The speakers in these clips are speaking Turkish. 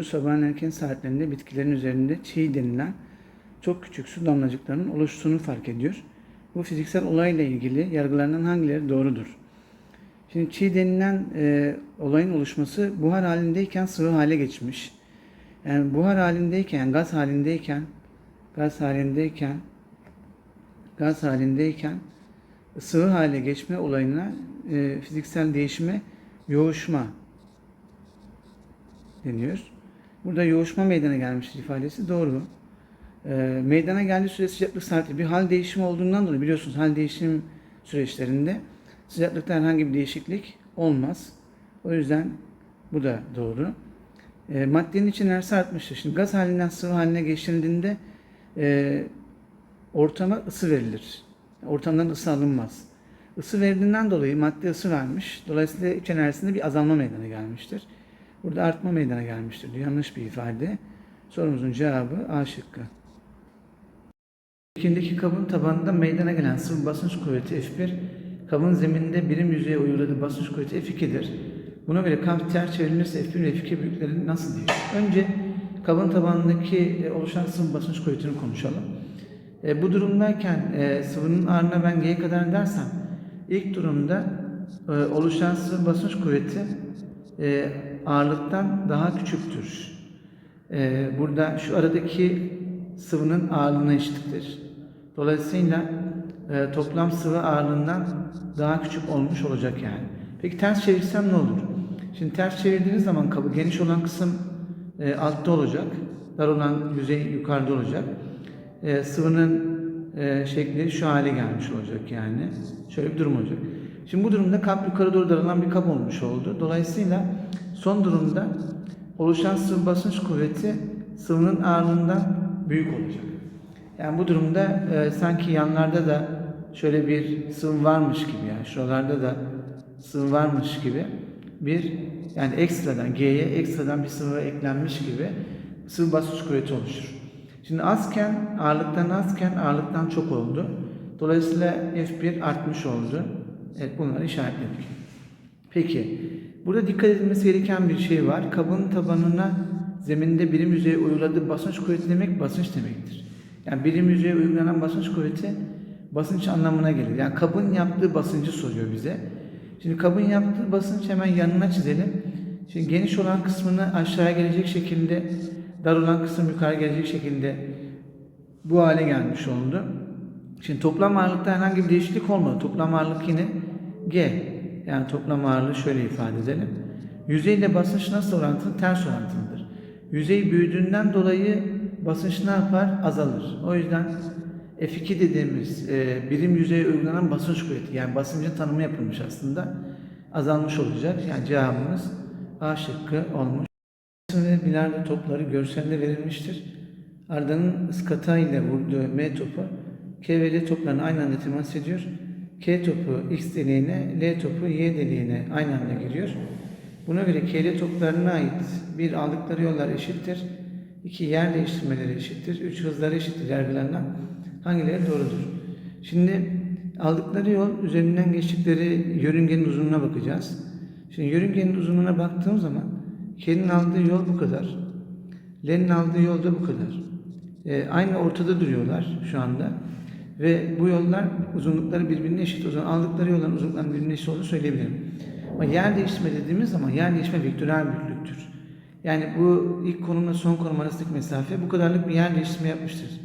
Sabahın erken saatlerinde bitkilerin üzerinde çiğ denilen çok küçük su damlacıklarının oluştuğunu fark ediyor. Bu fiziksel olayla ilgili yargılarından hangileri doğrudur? Şimdi çiğ denilen e, olayın oluşması buhar halindeyken sıvı hale geçmiş. Yani buhar halindeyken, gaz halindeyken, gaz halindeyken, gaz halindeyken sıvı hale geçme olayına e, fiziksel değişime yoğuşma deniyor. Burada yoğuşma meydana gelmiştir ifadesi doğru. E, meydana geldiği süre sıcaklık saati bir hal değişimi olduğundan dolayı biliyorsunuz hal değişim süreçlerinde sıcaklıkta herhangi bir değişiklik olmaz. O yüzden bu da doğru. E, maddenin için enerjisi artmıştır. Şimdi gaz halinden sıvı haline geçildiğinde e, ortama ısı verilir. Ortamdan ısı alınmaz. Isı verildiğinden dolayı madde ısı vermiş. Dolayısıyla iç enerjisinde bir azalma meydana gelmiştir. Burada artma meydana gelmiştir. Yanlış bir ifade. Sorumuzun cevabı A şıkkı. İkindeki kabın tabanında meydana gelen sıvı basınç kuvveti F1, kabın zemininde birim yüzeye uyguladığı basınç kuvveti F2'dir. Buna göre kap ters çevrilirse F1 ve F2 büyükleri nasıl değişir? Önce kabın tabanındaki e, oluşan sıvı basınç kuvvetini konuşalım. E, bu durumdayken e, sıvının ağırlığına ben G'ye kadar dersem ilk durumda e, oluşan sıvı basınç kuvveti e, ağırlıktan daha küçüktür. E, burada şu aradaki sıvının ağırlığına eşittir. Dolayısıyla e, toplam sıvı ağırlığından daha küçük olmuş olacak yani. Peki ters çevirsem ne olur? Şimdi ters çevirdiğiniz zaman kabı geniş olan kısım e, altta olacak. Dar olan yüzey yukarıda olacak. E, sıvının e, şekli şu hale gelmiş olacak yani. Şöyle bir durum olacak. Şimdi bu durumda kap yukarı doğru daralan bir kap olmuş oldu. Dolayısıyla son durumda oluşan sıvı basınç kuvveti sıvının ağırlığından büyük olacak. Yani bu durumda e, sanki yanlarda da şöyle bir sıvı varmış gibi yani şuralarda da sıvı varmış gibi bir yani ekstradan G'ye ekstradan bir sıvı eklenmiş gibi sıvı basınç kuvveti oluşur. Şimdi azken ağırlıktan azken ağırlıktan çok oldu. Dolayısıyla F1 artmış oldu. Evet bunları işaretledik. Peki burada dikkat edilmesi gereken bir şey var. Kabın tabanına zeminde birim yüzeye uyguladığı basınç kuvveti demek basınç demektir. Yani birim yüzeye uygulanan basınç kuvveti basınç anlamına gelir. Yani kabın yaptığı basıncı soruyor bize. Şimdi kabın yaptığı basınç hemen yanına çizelim. Şimdi geniş olan kısmını aşağıya gelecek şekilde, dar olan kısım yukarı gelecek şekilde bu hale gelmiş oldu. Şimdi toplam ağırlıkta herhangi bir değişiklik olmadı. Toplam ağırlık yine G. Yani toplam ağırlığı şöyle ifade edelim. Yüzeyle basınç nasıl orantılı? Ters orantılıdır. Yüzey büyüdüğünden dolayı basınç ne yapar? Azalır. O yüzden F2 dediğimiz e, birim yüzeye uygulanan basınç kuvveti yani basıncın tanımı yapılmış aslında azalmış olacak. Yani cevabımız A şıkkı olmuş. Ve bilardo topları görselde verilmiştir. Arda'nın ıskata ile vurduğu M topu K ve L toplarına aynı anda temas ediyor. K topu X deliğine, L topu Y deliğine aynı anda giriyor. Buna göre KL toplarına ait bir aldıkları yollar eşittir. iki yer değiştirmeleri eşittir. Üç hızları eşittir yargılanan hangileri doğrudur? Şimdi aldıkları yol üzerinden geçtikleri yörüngenin uzunluğuna bakacağız. Şimdi yörüngenin uzunluğuna baktığım zaman K'nin aldığı yol bu kadar. L'nin aldığı yol da bu kadar. E, aynı ortada duruyorlar şu anda. Ve bu yollar uzunlukları birbirine eşit. O zaman aldıkları yolların uzunluklarının birbirine eşit olduğunu söyleyebilirim. Ama yer değiştirme dediğimiz zaman yer değişme vektörel büyüklüktür. Yani bu ilk konumla son konum arasındaki mesafe bu kadarlık bir yer değiştirme yapmıştır.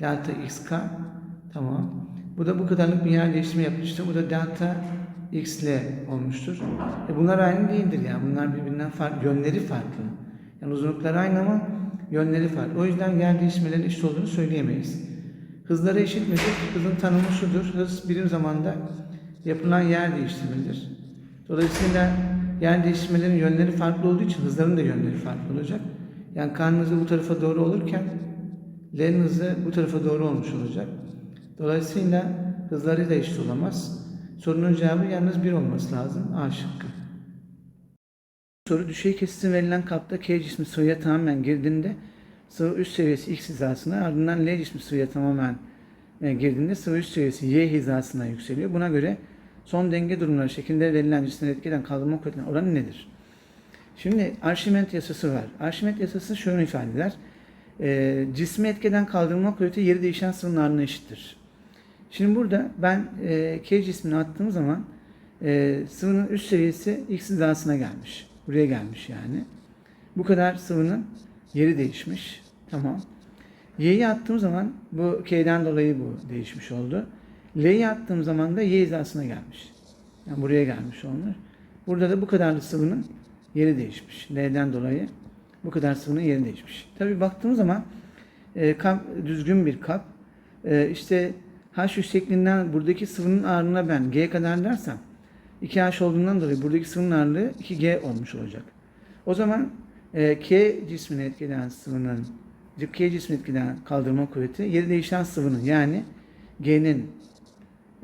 Delta xk tamam. Bu da bu kadarlık bir yer değiştirme yapmıştır. Bu da delta x l olmuştur. E bunlar aynı değildir yani. Bunlar birbirinden farklı. Yönleri farklı. Yani uzunlukları aynı ama yönleri farklı. O yüzden yer değiştirmelerin eşit olduğunu söyleyemeyiz. Hızları eşit midir? Hızın tanımı şudur. Hız birim zamanda yapılan yer değiştirmedir. Dolayısıyla yer değiştirmelerin yönleri farklı olduğu için hızların da yönleri farklı olacak. Yani K'nın bu tarafa doğru olurken L'nin hızı bu tarafa doğru olmuş olacak. Dolayısıyla hızları da eşit olamaz. Sorunun cevabı yalnız bir olması lazım. A şıkkı. Soru düşey kesiti verilen kapta K cismi sıvıya tamamen girdiğinde sıvı üst seviyesi X hizasına ardından L cismi sıvıya tamamen e, girdiğinde sıvı üst seviyesi Y hizasına yükseliyor. Buna göre son denge durumları şeklinde verilen cisimleri etkiden kaldırma kuvvetinin oranı nedir? Şimdi Arşimet yasası var. Arşimet yasası şunu ifade eder. E, cismi etkeden kaldırılma kuvveti yeri değişen sıvının ağırlığına eşittir. Şimdi burada ben e, K cismini attığım zaman e, sıvının üst seviyesi X hizasına gelmiş. Buraya gelmiş yani. Bu kadar sıvının yeri değişmiş. Tamam. Y'yi attığım zaman bu K'den dolayı bu değişmiş oldu. L'yi attığım zaman da Y hizasına gelmiş. Yani buraya gelmiş olmuş. Burada da bu kadarlı sıvının yeri değişmiş. L'den dolayı bu kadar sıvının yeri değişmiş. Tabi baktığım zaman e, kap düzgün bir kap. E, işte H yüksekliğinden buradaki sıvının ağırlığına ben G kadar dersem 2H olduğundan dolayı buradaki sıvının ağırlığı 2G olmuş olacak. O zaman e, K cismini etkileyen sıvının K cismini etkileyen kaldırma kuvveti yeri değişen sıvının yani G'nin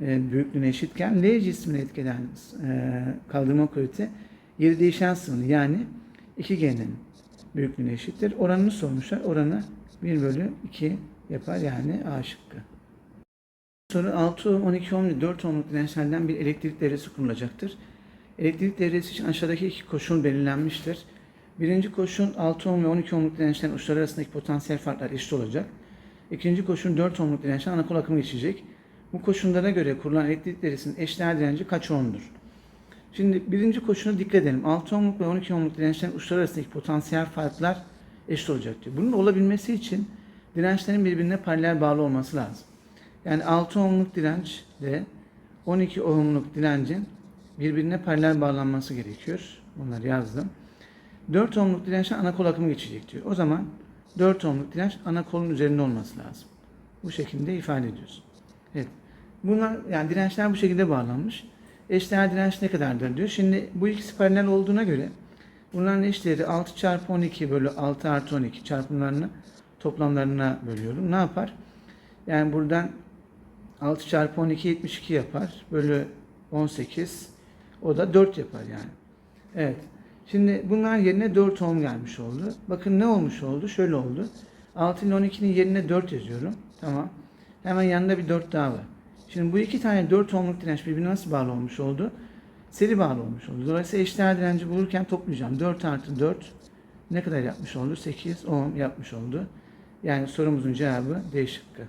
e, büyüklüğüne eşitken L cismini etkileyen e, kaldırma kuvveti yeri değişen sıvının yani 2G'nin büyüklüğüne eşittir. Oranını sormuşlar. Oranı 1 bölü 2 yapar yani A şıkkı. Soru 6 ohm, 12 ohm ve 4 ohmluk dirençlerden bir elektrik devresi kurulacaktır. Elektrik devresi için aşağıdaki iki koşul belirlenmiştir. Birinci koşul 6 ohm ve 12 ohmluk dirençlerin uçları arasındaki potansiyel farklar eşit olacak. İkinci koşul 4 ohmluk dirençten ana kol akımı geçecek. Bu koşullara göre kurulan elektrik devresinin eşdeğer direnci kaç ohmdur? Şimdi birinci koşuna dikkat edelim. 6 ohmluk ve 12 ohmluk dirençlerin uçları arasındaki potansiyel farklar eşit olacak diyor. Bunun olabilmesi için dirençlerin birbirine paralel bağlı olması lazım. Yani 6 ohmluk direnç ile 12 ohmluk direncin birbirine paralel bağlanması gerekiyor. Bunları yazdım. 4 ohmluk dirençten ana kol akımı geçecek diyor. O zaman 4 ohmluk direnç ana kolun üzerinde olması lazım. Bu şekilde ifade ediyoruz. Evet. Bunlar yani dirençler bu şekilde bağlanmış. Eşdeğer direnç ne kadardır diyor. Şimdi bu ikisi paralel olduğuna göre bunların eşdeğeri 6 çarpı 12 bölü 6 artı 12 çarpımlarını toplamlarına bölüyorum. Ne yapar? Yani buradan 6 çarpı 12 72 yapar. Bölü 18 o da 4 yapar yani. Evet. Şimdi bunlar yerine 4 ohm gelmiş oldu. Bakın ne olmuş oldu? Şöyle oldu. 6 ile 12'nin yerine 4 yazıyorum. Tamam. Hemen yanında bir 4 daha var. Şimdi bu iki tane 4 ohmluk direnç birbirine nasıl bağlı olmuş oldu? Seri bağlı olmuş oldu. Dolayısıyla eşdeğer direnci bulurken toplayacağım. 4 artı 4 ne kadar yapmış oldu? 8 ohm yapmış oldu. Yani sorumuzun cevabı D şıkkı.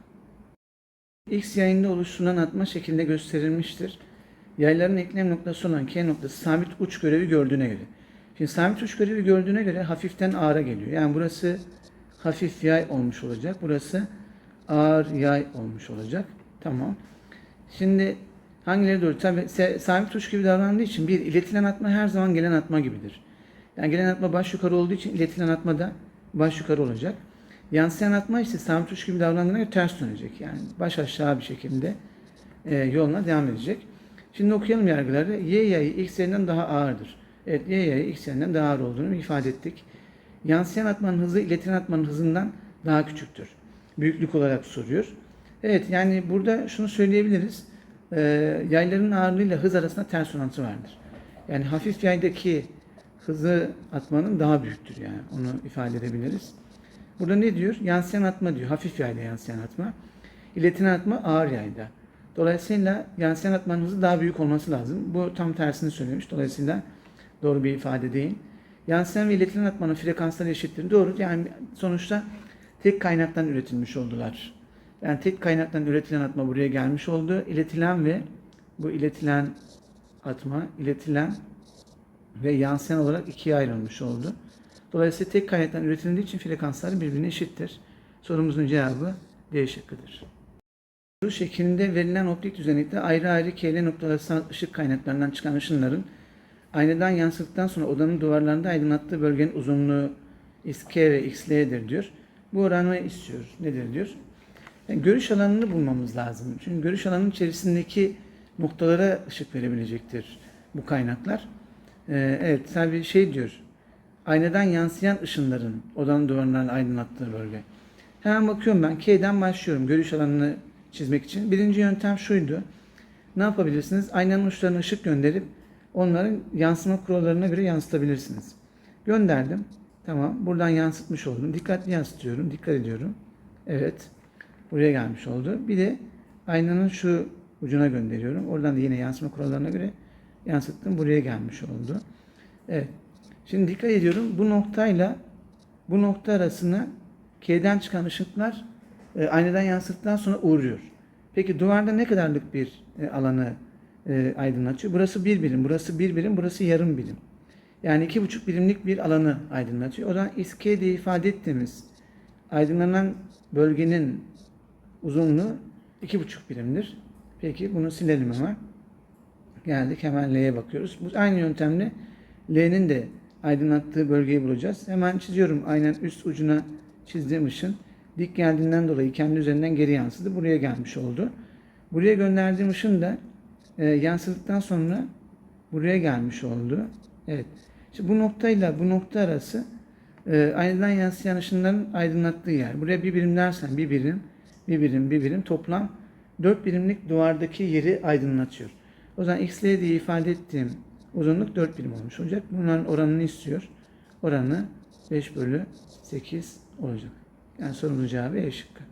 X yayında oluşturulan atma şeklinde gösterilmiştir. Yayların eklem noktası olan K noktası sabit uç görevi gördüğüne göre. Şimdi sabit uç görevi gördüğüne göre hafiften ağıra geliyor. Yani burası hafif yay olmuş olacak. Burası ağır yay olmuş olacak. Tamam. Şimdi hangileri doğru? Tabi sabit uç gibi davrandığı için bir iletilen atma her zaman gelen atma gibidir. Yani gelen atma baş yukarı olduğu için iletilen atma da baş yukarı olacak. Yansıyan atma ise sabit uç gibi davrandığına göre ters dönecek. Yani baş aşağı bir şekilde e, yoluna devam edecek. Şimdi okuyalım yargıları. Y yayı X yayından daha ağırdır. Evet Y yayı X yayından daha ağır olduğunu ifade ettik. Yansıyan atmanın hızı iletilen atmanın hızından daha küçüktür. Büyüklük olarak soruyor. Evet yani burada şunu söyleyebiliriz. E, yayların ağırlığıyla hız arasında ters orantı vardır. Yani hafif yaydaki hızı atmanın daha büyüktür yani. Onu ifade edebiliriz. Burada ne diyor? Yansıyan atma diyor. Hafif yayda yansıyan atma. İletilen atma ağır yayda. Dolayısıyla yansıyan atmanın hızı daha büyük olması lazım. Bu tam tersini söylemiş. Dolayısıyla doğru bir ifade değil. Yansıyan ve iletilen atmanın frekansları eşittir. Doğru. Yani sonuçta tek kaynaktan üretilmiş oldular. Yani tek kaynaktan üretilen atma buraya gelmiş oldu. İletilen ve bu iletilen atma, iletilen ve yansıyan olarak ikiye ayrılmış oldu. Dolayısıyla tek kaynaktan üretildiği için frekanslar birbirine eşittir. Sorumuzun cevabı D şıkkıdır. Bu şeklinde verilen optik düzenekte ayrı ayrı KL noktaları ışık kaynaklarından çıkan ışınların aynadan yansıdıktan sonra odanın duvarlarında aydınlattığı bölgenin uzunluğu XK ve XL'dir diyor. Bu oranı istiyor. Nedir diyor? Yani görüş alanını bulmamız lazım. Çünkü görüş alanının içerisindeki noktalara ışık verebilecektir bu kaynaklar. Ee, evet, tabii şey diyor. Aynadan yansıyan ışınların odanın duvarlarını aydınlattığı bölge. Hemen bakıyorum ben. K'den başlıyorum görüş alanını çizmek için. Birinci yöntem şuydu. Ne yapabilirsiniz? Aynanın uçlarına ışık gönderip onların yansıma kurallarına göre yansıtabilirsiniz. Gönderdim. Tamam. Buradan yansıtmış oldum. Dikkatli yansıtıyorum. Dikkat ediyorum. Evet. Buraya gelmiş oldu. Bir de aynanın şu ucuna gönderiyorum. Oradan da yine yansıma kurallarına göre yansıttım. Buraya gelmiş oldu. Evet. Şimdi dikkat ediyorum bu noktayla bu nokta arasına K'den çıkan ışıklar e, aynadan yansıttıktan sonra uğruyor. Peki duvarda ne kadarlık bir e, alanı e, aydınlatıyor? Burası bir birim, burası bir birim, burası yarım birim. Yani iki buçuk birimlik bir alanı aydınlatıyor. O zaman XK diye ifade ettiğimiz aydınlanan bölgenin uzunluğu iki buçuk birimdir. Peki bunu silelim hemen. Geldik hemen L'ye bakıyoruz. Bu aynı yöntemle L'nin de aydınlattığı bölgeyi bulacağız. Hemen çiziyorum aynen üst ucuna çizdiğim ışın. Dik geldiğinden dolayı kendi üzerinden geri yansıdı. Buraya gelmiş oldu. Buraya gönderdiğim ışın da e, yansıdıktan sonra buraya gelmiş oldu. Evet. Şimdi bu noktayla bu nokta arası e, aynadan yansıyan ışınların aydınlattığı yer. Buraya bir birim dersen bir birim, bir birim, bir birim toplam 4 birimlik duvardaki yeri aydınlatıyor. O zaman xl diye ifade ettiğim uzunluk 4 birim olmuş olacak. Bunların oranını istiyor. Oranı 5 bölü 8 olacak. Yani sorumuzun cevabı E şıkkı.